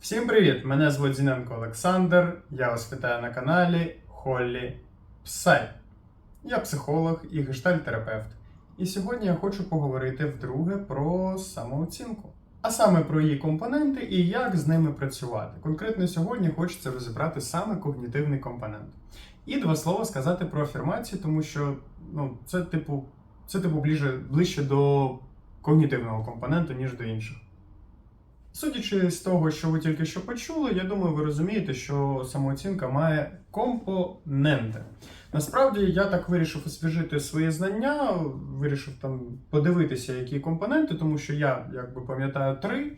Всім привіт! Мене звуть Зіненко Олександр. Я вас вітаю на каналі Холлі Псай. Я психолог і гештальтерапевт. І сьогодні я хочу поговорити вдруге про самооцінку. А саме про її компоненти і як з ними працювати. Конкретно сьогодні хочеться розібрати саме когнітивний компонент. І два слова сказати про афірмацію, тому що ну, це типу, це типу ближче, ближче до когнітивного компоненту, ніж до інших. Судячи з того, що ви тільки що почули, я думаю, ви розумієте, що самооцінка має компоненти. Насправді я так вирішив освіжити свої знання, вирішив там подивитися, які компоненти, тому що я якби пам'ятаю три.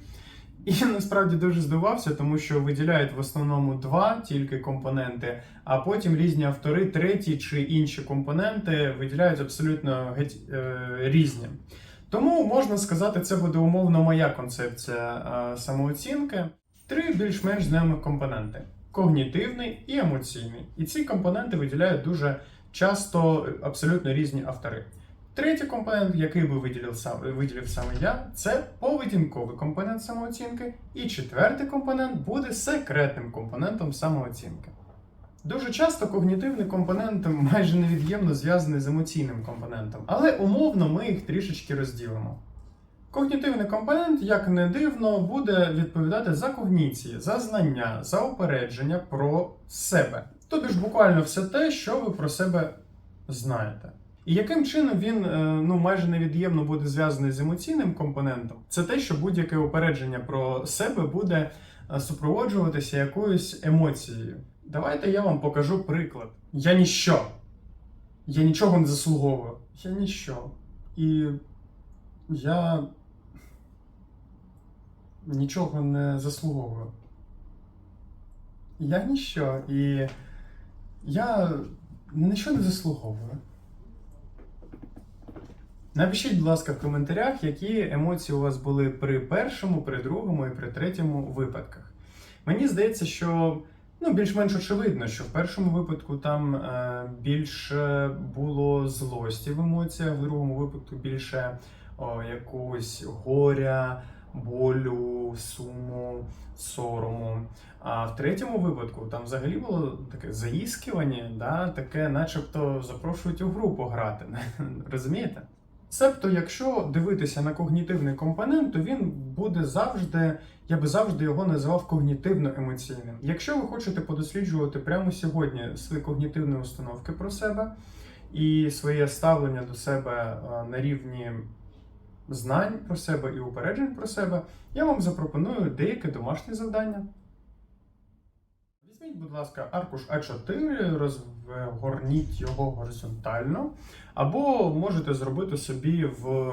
І насправді дуже здивався, тому що виділяють в основному два тільки компоненти, а потім різні автори, треті чи інші компоненти виділяють абсолютно геть е, різні. Тому можна сказати, це буде умовно моя концепція е, самооцінки. Три більш-менш знайомих компоненти: когнітивний і емоційний. І ці компоненти виділяють дуже часто абсолютно різні автори. Третій компонент, який би виділив сам виділив саме я, це поведінковий компонент самооцінки. І четвертий компонент буде секретним компонентом самооцінки. Дуже часто когнітивний компонент майже невід'ємно зв'язаний з емоційним компонентом, але умовно ми їх трішечки розділимо. Когнітивний компонент, як не дивно, буде відповідати за когніції, за знання, за упередження про себе. Тобто ж буквально все те, що ви про себе знаєте. І яким чином він е, ну майже невід'ємно буде зв'язаний з емоційним компонентом, це те, що будь-яке упередження про себе буде е, супроводжуватися якоюсь емоцією. Давайте я вам покажу приклад. Я ніщо. Я нічого не заслуговую. Я ніщо. І я нічого не заслуговую. Я ніщо. І я нічого не заслуговую. Напишіть, будь ласка, в коментарях, які емоції у вас були при першому, при другому і при третьому випадках. Мені здається, що ну, більш-менш очевидно, що в першому випадку там е, більше було злості в емоціях, в другому випадку більше о, якогось горя, болю, суму, сорому. А в третьому випадку там взагалі було таке заїскування, да, таке, начебто, запрошують у гру пограти. Розумієте? Себто, якщо дивитися на когнітивний компонент, то він буде завжди, я би завжди його називав когнітивно-емоційним. Якщо ви хочете подосліджувати прямо сьогодні свої когнітивні установки про себе і своє ставлення до себе е, на рівні знань про себе і упереджень про себе, я вам запропоную деяке домашнє завдання. Візьміть, будь ласка, аркуш А4, розгорніть його горизонтально, або можете зробити собі в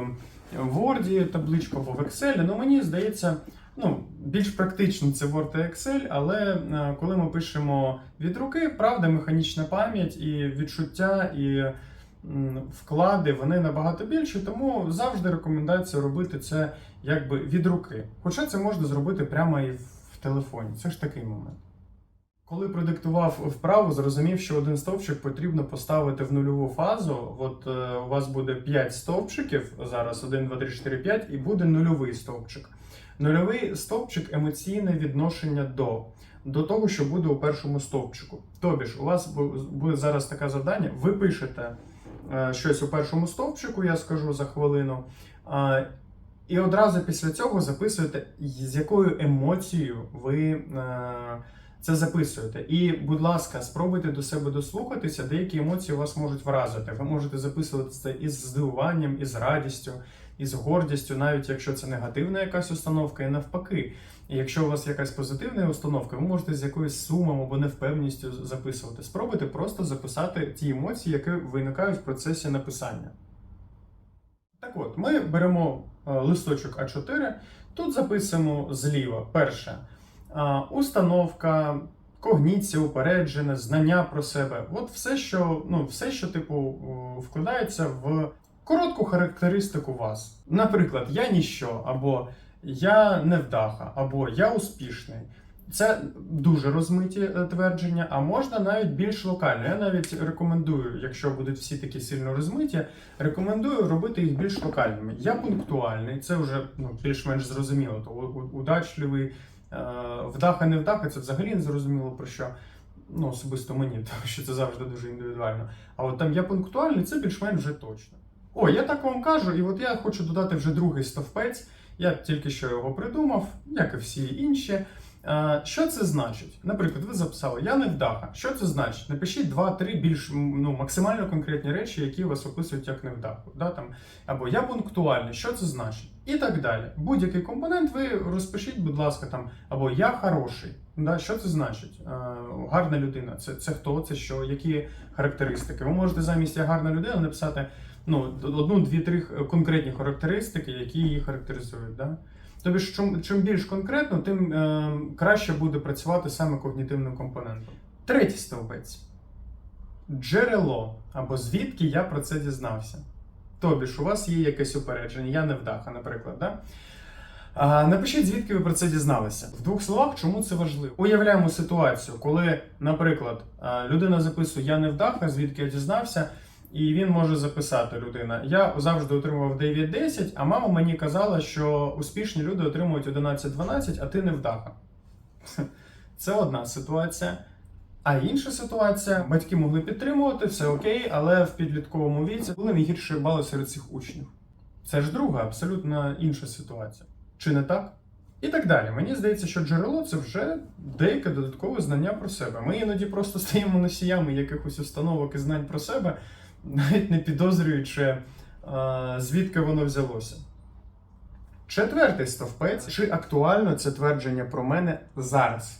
Word табличку або в Excel. Ну, мені здається, ну, більш практично це Word і Excel, але е, коли ми пишемо від руки, правда, механічна пам'ять і відчуття, і вклади вони набагато більші, тому завжди рекомендація робити це якби від руки. Хоча це можна зробити прямо і в телефоні. Це ж такий момент. Коли продиктував вправу, зрозумів, що один стовпчик потрібно поставити в нульову фазу. От е, у вас буде 5 стовпчиків, зараз 1, 2, 3, 4, 5, і буде нульовий стовпчик. Нульовий стовпчик емоційне відношення до, до того, що буде у першому стовпчику. Тобі ж, у вас буде зараз таке завдання, ви пишете е, щось у першому стовпчику, я скажу за хвилину. е, і одразу після цього записуєте, з якою емоцією ви. е, це записуєте. І, будь ласка, спробуйте до себе дослухатися, деякі емоції вас можуть вразити. Ви можете записувати це із здивуванням, із радістю, із гордістю, навіть якщо це негативна якась установка, і навпаки. І якщо у вас якась позитивна установка, ви можете з якоюсь сумом або невпевненістю записувати. Спробуйте просто записати ті емоції, які виникають в процесі написання. Так от, ми беремо е, листочок А4, тут записуємо зліва перше. Установка, когніція, упереджене, знання про себе. От все, що, ну, все, що типу, вкладається в коротку характеристику вас. Наприклад, я ніщо, або я невдаха, або я успішний. Це дуже розмиті е, твердження, а можна навіть більш локально. Я навіть рекомендую, якщо будуть всі такі сильно розмиті, рекомендую робити їх більш локальними. Я пунктуальний, це вже ну, більш-менш зрозуміло. То удачливий, Вдаха, не вдаха, це взагалі не зрозуміло про що. Ну, особисто мені, тому що це завжди дуже індивідуально. А от там я пунктуальний, це більш-менш вже точно. О, я так вам кажу, і от я хочу додати вже другий стовпець. Я тільки що його придумав, як і всі інші. Е, Що це значить? Наприклад, ви записали Я не вдаха. Що це значить? Напишіть два-три більш ну, максимально конкретні речі, які вас описують як невдаху. Да, там, або я пунктуальний, що це значить? І так далі. Будь-який компонент ви розпишіть, будь ласка, там, або я хороший. Да, що це значить? Е, гарна людина. Це, це хто, це що, які характеристики? Ви можете замість я гарна людина написати ну, одну, дві, три конкретні характеристики, які її характеризують. Да? Тобто, ж, чим, чим більш конкретно, тим е, краще буде працювати саме когнітивним компонентом. Третій стовбець джерело або звідки я про це дізнався. Тобі ж у вас є якесь упередження, я не вдаха, наприклад. Да? А, напишіть, звідки ви про це дізналися. В двох словах, чому це важливо. Уявляємо ситуацію, коли, наприклад, людина записує Я не вдаха, звідки я дізнався. І він може записати людина. Я завжди отримував 9-10, а мама мені казала, що успішні люди отримують 11-12, а ти не вдаха. Це одна ситуація. А інша ситуація, батьки могли підтримувати, все окей, але в підлітковому віці були найгірші бали серед цих учнів. Це ж друга, абсолютно інша ситуація. Чи не так? І так далі. Мені здається, що джерело це вже деяке додаткове знання про себе. Ми іноді просто стаємо носіями якихось установок і знань про себе, навіть не підозрюючи, е, звідки воно взялося. Четвертий стовпець, чи актуально це твердження про мене зараз?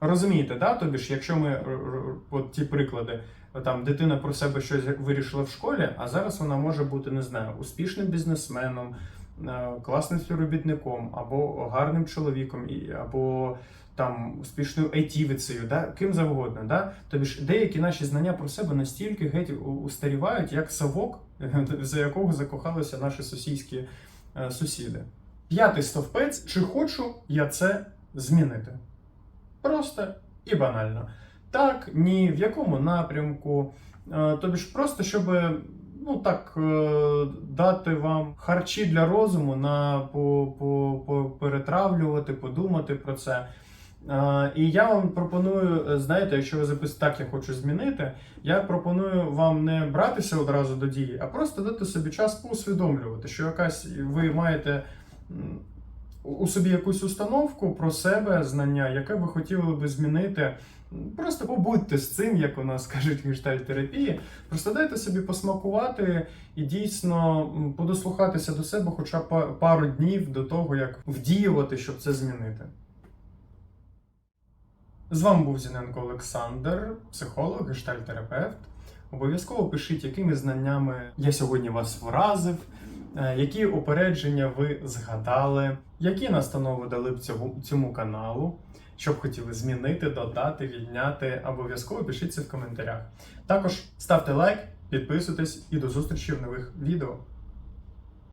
Розумієте, да? Тобі ж, якщо ми от ті приклади, там дитина про себе щось вирішила в школі, а зараз вона може бути, не знаю, успішним бізнесменом, е, класним співробітником, або гарним чоловіком, або там успішною айтівицею, да? ким завгодно. Да? Тобі ж деякі наші знання про себе настільки геть устарівають, як совок, за якого закохалися наші сусідські е, сусіди. П'ятий стовпець, чи хочу я це змінити? Просто і банально. Так, ні, в якому напрямку. Е, Тобі ж просто, щоб ну так е, дати вам харчі для розуму на по, по, по перетравлювати, подумати про це. І я вам пропоную, е, знаєте, якщо ви записуєте так, я хочу змінити, я пропоную вам не братися одразу до дії, а просто дати собі час поусвідомлювати, що якась ви маєте у собі якусь установку про себе, знання, яке ви хотіли би змінити. Просто побудьте з цим, як у нас кажуть в гештальтерапії. Просто дайте собі посмакувати і дійсно подослухатися до себе хоча б па- пару днів до того, як вдіювати, щоб це змінити. З вами був Зіненко Олександр, психолог, гештальтерапевт. Обов'язково пишіть, якими знаннями я сьогодні вас вразив, е, які опередження ви згадали, які настанови дали б цьому каналу, що б хотіли змінити, додати, відняти. Обов'язково пишіть це в коментарях. Також ставте лайк, підписуйтесь і до зустрічі в нових відео.